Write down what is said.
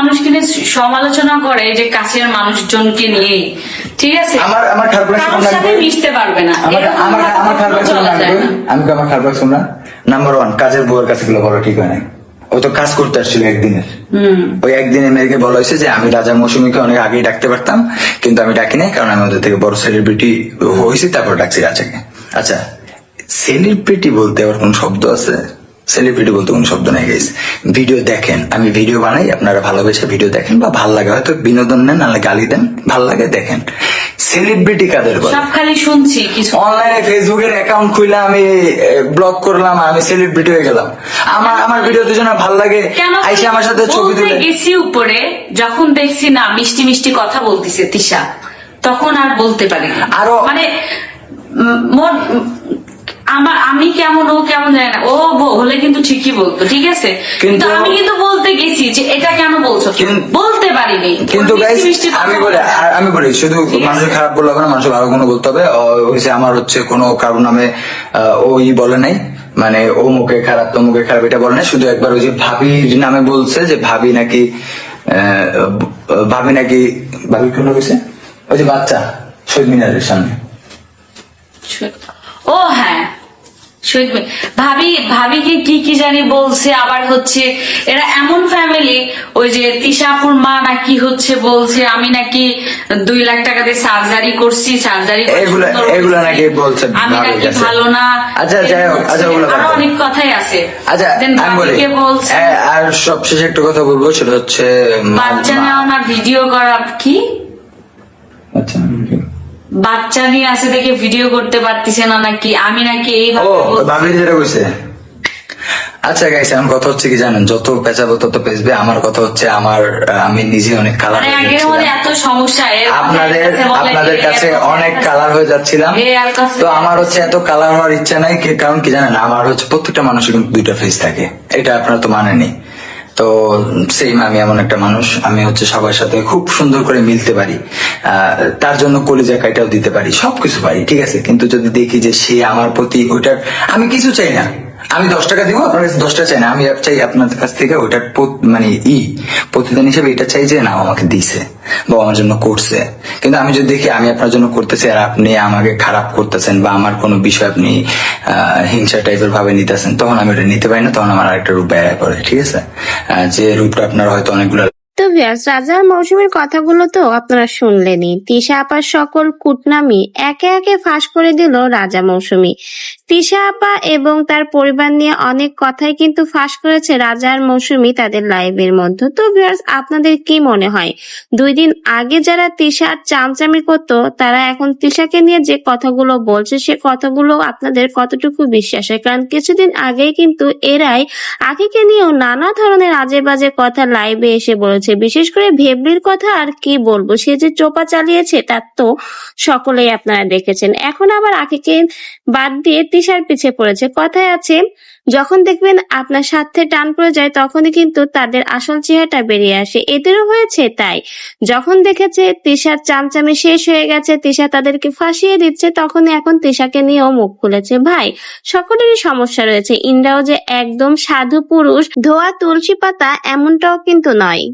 মানুষকে নিয়ে সমালোচনা করে যে কাছের মানুষজনকে নিয়ে। ঠিক আছে? আমার আমার কারোর সাথে মিশতে পারবে না। আমার আমার আমি। আমার খারাপ লাগছে না নাম্বার ওয়ান কাজের বউয়ের কাছে গুলো বলা ঠিক হয় না ও তো কাজ করতে আসছিল একদিনের। ওই একদিনে মেয়েকে বলা হয়েছে যে আমি রাজা মৌসুমীকে অনেক আগেই ডাকতে পারতাম কিন্তু আমি ডাকি নাই কারণ আমি ওদের থেকে বড় সেলিব্রিটি হয়েছি তারপর ডাকছি রাজাকে। আচ্ছা সেলিব্রিটি বলতে আবার কোন শব্দ আছে? সেলিব্রিটি বলতে কোন শব্দ নাই গাইস ভিডিও দেখেন আমি ভিডিও বানাই আপনারা ভালোবেসে ভিডিও দেখেন বা ভালো লাগে হয়তো বিনোদন নেন নাহলে গালি দেন ভালো লাগে দেখেন। সেলিব্রিটি কাদের বলে? সব খালি শুনছি কিছু অনলাইনে ফেসবুকের অ্যাকাউন্ট খুলে আমি ব্লগ করলাম আমি সেলিব্রিটি হয়ে গেলাম। আমার আমার ভিডিও দুজনে ভালো লাগে। আইসে আমার সাথে ছবি তুলে। গেছি উপরে যখন দেখছি না মিষ্টি মিষ্টি কথা বলতিছে তিশা তখন আর বলতে পারি না। আরো- মানে মন আমার আমি কেমন ও কেমন জানি না। ও হলে কিন্তু ঠিকই বলতো ঠিক আছে? কিন্তু আমি কিন্তু বলতে গেছি যে এটা কেন বলছো? বলতে পারিনি। কিন্তু আমি বলে। আমি বলি শুধু মানুষের খারাপ বললে হবে না মানুষের ভালো কোনো বলতে হবে। ও হচ্ছে আমার হচ্ছে কোনো কারও নামে ওই বলে নাই। মানে ও মুখে খারাপ তো মুখে খারাপ এটা বলে নাই। শুধু একবার ওই যে ভাবির নামে বলছে যে ভাবি নাকি আহ, ভাবি নাকি ভাবি কোন গেছে ওই যে বাচ্চা শহীদ মিনারের সামনে। ও হ্যাঁ। শহীদ। ভাবি ভাবিকে কি কি জানি বলছে আবার হচ্ছে এরা এমন ফ্যামিলি ওই যে তিশাপুর মা নাকি হচ্ছে বলছে আমি নাকি দুই লাখ টাকা দিয়ে সার্জারি করছি সার্জারি এগুলা- নাকি বলছে আমি নাকি ভালো না। আচ্ছা, যাই হোক, আচ্ছা, ওগুলা আরও অনেক কথাই আছে। আচ্ছা ভাবিকে বলছে আর সবশেষে একটা কথা বলব সেটা হচ্ছে বাচ্চা নেওয়া না ভিডিও করা কি আচ্ছা বাচ্চা নিয়ে আসে দেখে ভিডিও করতে পারতেছে না নাকি? আমি নাকি ও এইভাবে ভাবি যেটা কইছে। আচ্ছা গাইস এখন কথা হচ্ছে কি জানেন? যত পেঁচাবো তত পেঁচবে। আমার কথা হচ্ছে আমার আমি নিজে অনেক কালার মানে এত সমস্যা আপনাদের কাছে আপনাদের কাছে অনেক কালার হয়ে যাচ্ছিলাম। তো আমার হচ্ছে এত কালার হওয়ার ইচ্ছা নাই কারণ কি জানেন? আমার হচ্ছে প্রত্যেকটা মানুষের কিন্তু দুইটা ফেস থাকে। এটা আপনারা তো মানেনি তো সেম আমি এমন একটা মানুষ। আমি হচ্ছে সবার সাথে খুব সুন্দর করে মিলতে পারি। তার জন্য কলিজা কাইটাও দিতে পারি। সবকিছু পারি, ঠিক আছে? কিন্তু যদি দেখি যে সে আমার প্রতি ওইটার আমি কিছু চাই না। আমি দশ টাকা দিব, আপনার কাছে দশ টাকা চাই না, আমি চাই আপনার কাছ থেকে ওইটার মানে ই, প্রতিদান হিসেবে এটা চাই যে না আমাকে দিছে বা আমার জন্য করছে। কিন্তু আমি যদি দেখি আমি আপনার জন্য করতেছি আর আপনি আমাকে খারাপ করতেছেন বা আমার কোনো বিষয় আপনি হিংসা টাইপের ভাবে নিতেছেন, তখন আমি ওটা নিতে পারি না, তখন আমার আরেকটা রূপ বেড়ায় করে ঠিক আছে? যে রূপটা আপনার হয়তো অনেকগুলো তো ভিউয়ার্স, রাজার মৌসুমীর কথাগুলো তো আপনারা শুনলেনই। তিশা আপার সকল কুটনামি একে একে ফাঁস করে দিল রাজা মৌসুমী। তিশা আপা এবং তার পরিবার নিয়ে অনেক কথাই কিন্তু ফাঁস করেছে রাজার মৌসুমী তাদের লাইভের মধ্যে। তো ভিউয়ার্স, আপনাদের কি মনে হয়? দুই দিন আগে যারা তিশার চামচামি করতো, তারা এখন তিশাকে নিয়ে যে কথাগুলো বলছে, সে কথাগুলো আপনাদের কতটুকু বিশ্বাস হয় কারণ কিছুদিন আগেই কিন্তু এরাই আকিকে নিয়েও নানা ধরনের আজে বাজে কথা লাইভে এসে বলেছে। বিশেষ করে ভেবলির কথা আর কি বলব? সে যে চোপা চালিয়েছে, তার তো সকলেই আপনারা দেখেছেন। এখন আবার আকিকে বাদ দিয়ে তিশার পিছে পড়েছে। কথায় আছে, যখন দেখবেন আপনার স্বার্থে টান পড়ে যায়, তখনই কিন্তু তাদের আসল চেহারাটা বেরিয়ে আসে। এদেরও হয়েছে তাই। যখন দেখেছে তিশার চামচামে শেষ হয়ে গেছে, তিশা তাদেরকে ফাঁসিয়ে দিচ্ছে, তখনই এখন তিশাকে নিয়েও মুখ খুলেছে। ভাই, সকলেরই সমস্যা রয়েছে। ইন্দ্রাও যে একদম সাধু পুরুষ, ধোয়া তুলসী পাতা এমনটাও কিন্তু নয়।